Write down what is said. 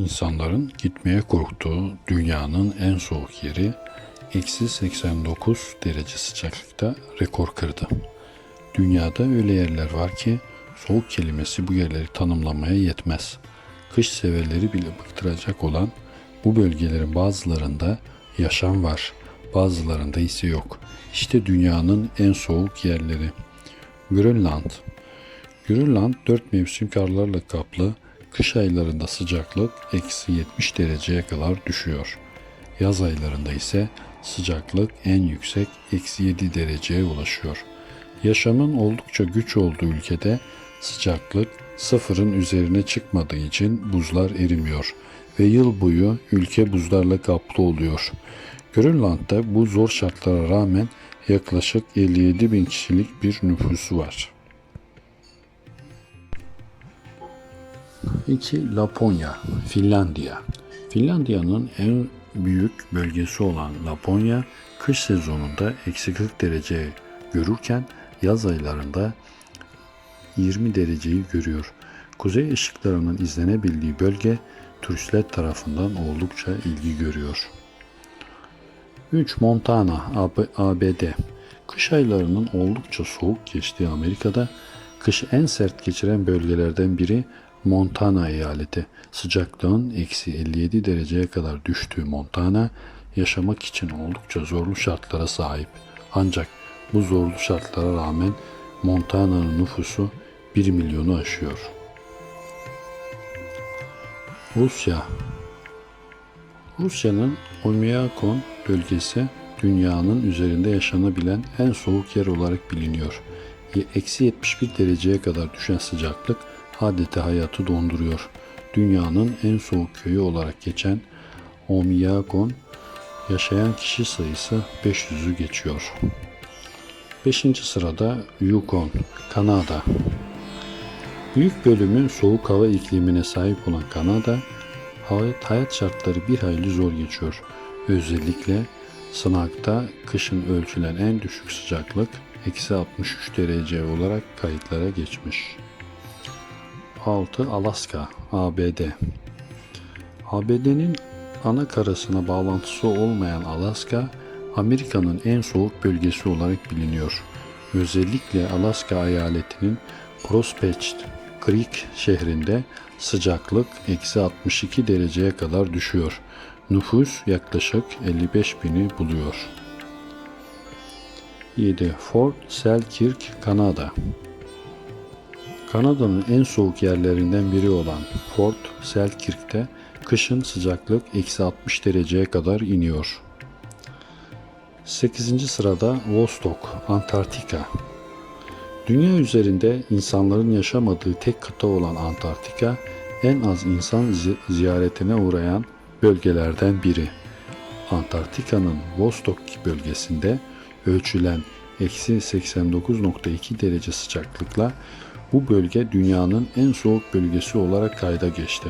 İnsanların gitmeye korktuğu dünyanın en soğuk yeri eksi 89 derece sıcaklıkta rekor kırdı. Dünyada öyle yerler var ki soğuk kelimesi bu yerleri tanımlamaya yetmez. Kış severleri bile bıktıracak olan bu bölgelerin bazılarında yaşam var, bazılarında ise yok. İşte dünyanın en soğuk yerleri. Grönland. Grönland dört mevsim karlarla kaplı, kış aylarında sıcaklık eksi 70 dereceye kadar düşüyor. Yaz aylarında ise sıcaklık en yüksek eksi 7 dereceye ulaşıyor. Yaşamın oldukça güç olduğu ülkede sıcaklık sıfırın üzerine çıkmadığı için buzlar erimiyor ve yıl boyu ülke buzlarla kaplı oluyor. Grönland'da bu zor şartlara rağmen yaklaşık 57 bin kişilik bir nüfusu var. 2. Laponya, Finlandiya. Finlandiya'nın en büyük bölgesi olan Laponya, kış sezonunda eksi 40 derece görürken yaz aylarında 20 dereceyi görüyor. Kuzey ışıklarının izlenebildiği bölge turistler tarafından oldukça ilgi görüyor. 3. Montana, AB- ABD. Kış aylarının oldukça soğuk geçtiği Amerika'da kışı en sert geçiren bölgelerden biri Montana eyaleti. Sıcaklığın eksi 57 dereceye kadar düştüğü Montana yaşamak için oldukça zorlu şartlara sahip. Ancak bu zorlu şartlara rağmen Montana'nın nüfusu 1 milyonu aşıyor. Rusya Rusya'nın Oymyakon bölgesi dünyanın üzerinde yaşanabilen en soğuk yer olarak biliniyor. Eksi 71 dereceye kadar düşen sıcaklık adeta hayatı donduruyor. Dünyanın en soğuk köyü olarak geçen Oymyakon yaşayan kişi sayısı 500'ü geçiyor. 5. sırada Yukon, Kanada. Büyük bölümü soğuk hava iklimine sahip olan Kanada, hayat şartları bir hayli zor geçiyor. Özellikle sınakta kışın ölçülen en düşük sıcaklık eksi 63 derece olarak kayıtlara geçmiş. 6. Alaska, ABD. ABD'nin ana karasına bağlantısı olmayan Alaska, Amerika'nın en soğuk bölgesi olarak biliniyor. Özellikle Alaska eyaletinin Prospect Creek şehrinde sıcaklık eksi 62 dereceye kadar düşüyor. Nüfus yaklaşık 55 bini buluyor. 7. Fort Selkirk, Kanada. Kanada'nın en soğuk yerlerinden biri olan Fort Selkirk'te kışın sıcaklık eksi 60 dereceye kadar iniyor. 8. sırada Vostok, Antarktika. Dünya üzerinde insanların yaşamadığı tek kıta olan Antarktika, en az insan zi- ziyaretine uğrayan bölgelerden biri. Antarktika'nın Vostok bölgesinde ölçülen eksi 89.2 derece sıcaklıkla bu bölge dünyanın en soğuk bölgesi olarak kayda geçti.